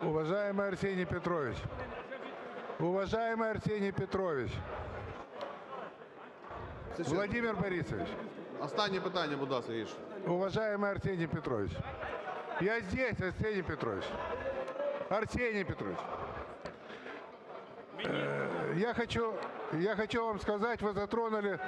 Уважаемый Арсений Петрович, уважаемый Арсений Петрович, Владимир Борисович, Останнє питання, будь ласка, уважаемый Арсений Петрович, я здесь, Арсений Петрович. Арсений Петрович, э, я хочу, я хочу вам сказать, вы затронули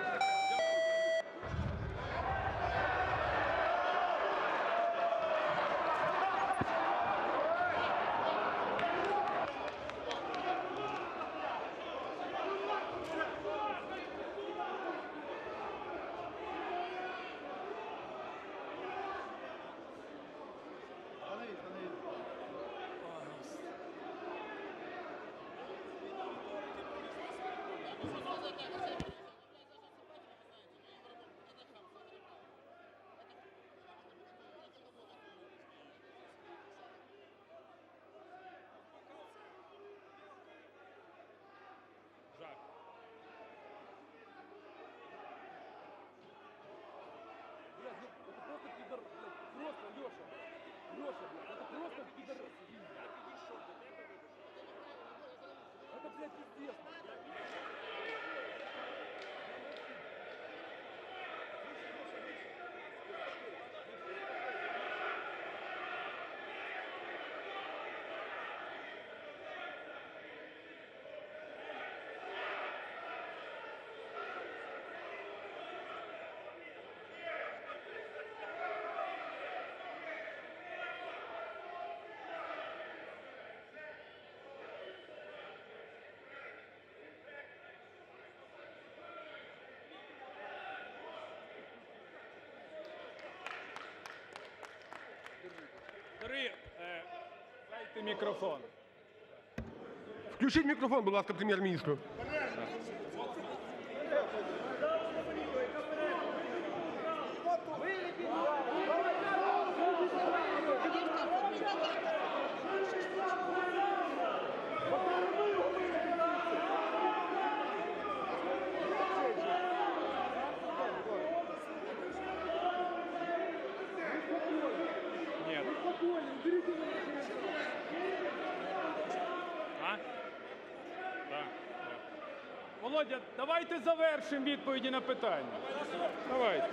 let you feel. Мікрофон. Включіть мікрофон, будь ласка, прем'єр-міністру. Володя, давайте завершимо відповіді на питання. Давайте.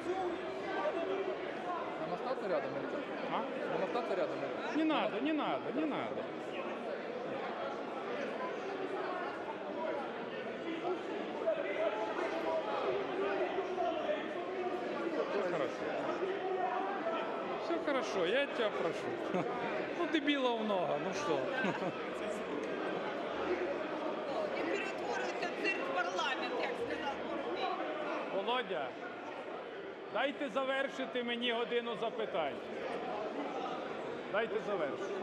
Нам остаться рядом или что? А? Нам остаться рядом или Не надо, не надо, не надо. Все хорошо. Все хорошо, я тебя прошу. Ну, дебилов много, ну что. Володя, дайте завершити мені годину запитань. Дайте завершити.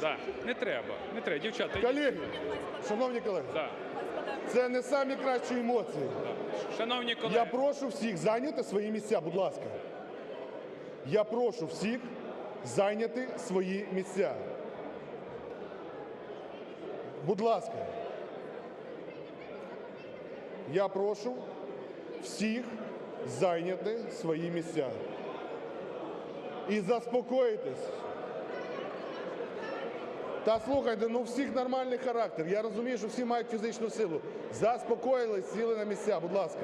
Да. Не треба, не треба, дівчата. Колеги, шановні колеги, Да. це не самі кращі емоції. Шановні колеги, Я прошу всіх зайняти свої місця, будь ласка. Я прошу всіх зайняти свої місця. Будь ласка. Я прошу всіх зайняти свої місця. І заспокоїтесь. Та слухайте, ну всіх нормальний характер. Я розумію, що всі мають фізичну силу. Заспокоїлись, сіли на місця, будь ласка.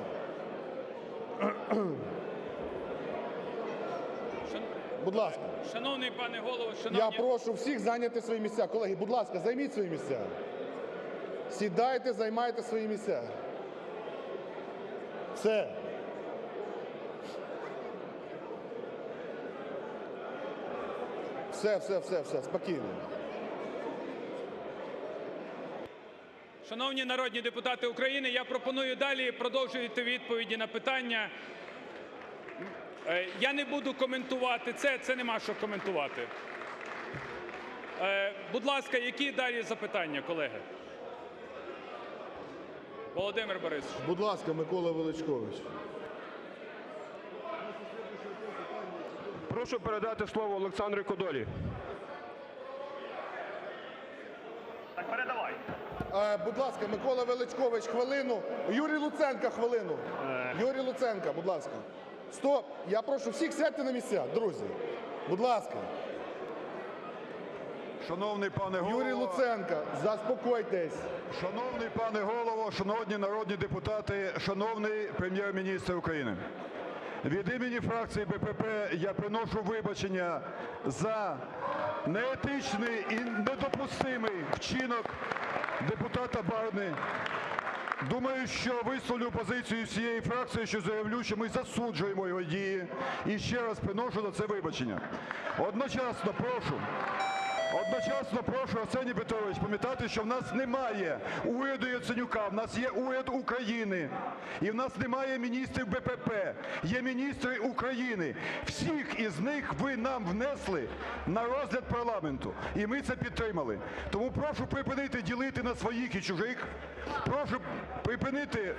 Будь ласка. шановний пане голово, шановні... Я прошу всіх зайняти свої місця. Колеги, будь ласка, займіть свої місця. Сідайте, займайте свої місця. Все. Все, все, все, все, спокійно. шановні народні депутати України, я пропоную далі продовжувати відповіді на питання. Е, Я не буду коментувати це, це нема що коментувати. Е, Будь ласка, які далі запитання, колеги? Володимир Борисович. Будь ласка, Микола Величкович. Прошу передати слово Олександру Кодолі. Так, Е, будь ласка, Микола Величкович, хвилину. Юрій Луценка, хвилину. Юрій Луценка, будь ласка. Стоп! Я прошу всіх сядьте на місця, друзі. Будь ласка. Шановний пане голово, Юрій Луценко, заспокойтесь. шановний пане голово, шановні народні депутати, шановний прем'єр-міністр України. Від імені фракції БПП я приношу вибачення за неетичний і недопустимий вчинок депутата Барни. Думаю, що висловлю позицію всієї фракції, що заявлю, що ми засуджуємо його дії і ще раз приношу на це вибачення. Одночасно прошу. Одночасно прошу Арсеній Петрович пам'ятати, що в нас немає уряду Яценюка, в нас є уряд України. І в нас немає міністрів БПП, є міністри України. Всіх із них ви нам внесли на розгляд парламенту. І ми це підтримали. Тому прошу припинити ділити на своїх і чужих. Прошу припинити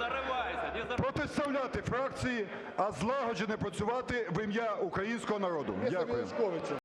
протиставляти фракції, а злагоджено працювати в ім'я українського народу. Дякую.